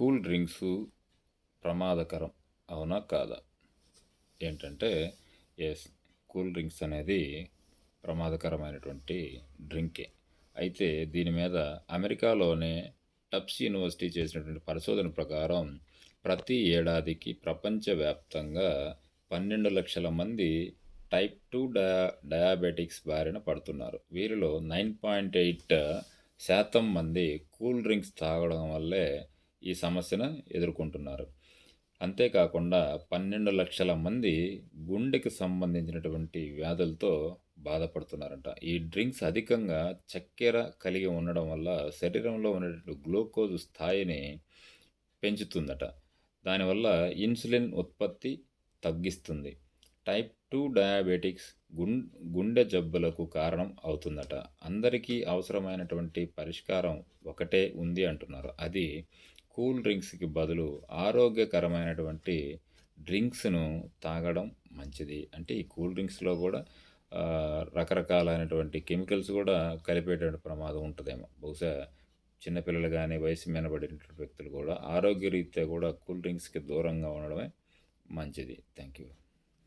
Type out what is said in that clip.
Cool drinks ప్రమాదకరం. అవునా? కాదా? ఏంటంటే ఎస్ కూల్ డ్రింక్స్ అనేది ప్రమాదకరమైనటువంటి డ్రింకే. అయితే దీని మీద అమెరికాలోనే టప్స్ యూనివర్సిటీ చేసినటువంటి పరిశోధన ప్రకారం ప్రతి ఏడాదికి ప్రపంచవ్యాప్తంగా పన్నెండు లక్షల మంది టైప్ టూ డయా డయాబెటిక్స్ బారిన పడుతున్నారు. వీరిలో నైన్ పాయింట్ ఎయిట్ శాతం మంది కూల్ డ్రింక్స్ తాగడం వల్లే ఈ సమస్యను ఎదుర్కొంటున్నారు. అంతేకాకుండా పన్నెండు లక్షల మంది గుండెకి సంబంధించినటువంటి వ్యాధులతో బాధపడుతున్నారంట. ఈ డ్రింక్స్ అధికంగా చక్కెర కలిగి ఉండడం వల్ల శరీరంలో ఉన్నటువంటి గ్లూకోజ్ స్థాయిని పెంచుతుందట. దానివల్ల ఇన్సులిన్ ఉత్పత్తి తగ్గిస్తుంది. టైప్ టూ డయాబెటిక్స్ గుం గుండె జబ్బులకు కారణం అవుతుందట. అందరికీ అవసరమైనటువంటి పరిష్కారం ఒకటే ఉంది అంటున్నారు. అది కూల్ డ్రింక్స్కి బదులు ఆరోగ్యకరమైనటువంటి డ్రింక్స్ను తాగడం మంచిది. అంటే ఈ కూల్ డ్రింక్స్లో కూడా రకరకాలైనటువంటి కెమికల్స్ కూడా కలిపేటువంటి ప్రమాదం ఉంటుందేమో. బహుశా చిన్నపిల్లలు కానీ వయసు మీనబడినటువంటి వ్యక్తులు కూడా ఆరోగ్యరీత్యా కూడా కూల్ డ్రింక్స్కి దూరంగా ఉండడమే మంచిది. Thank you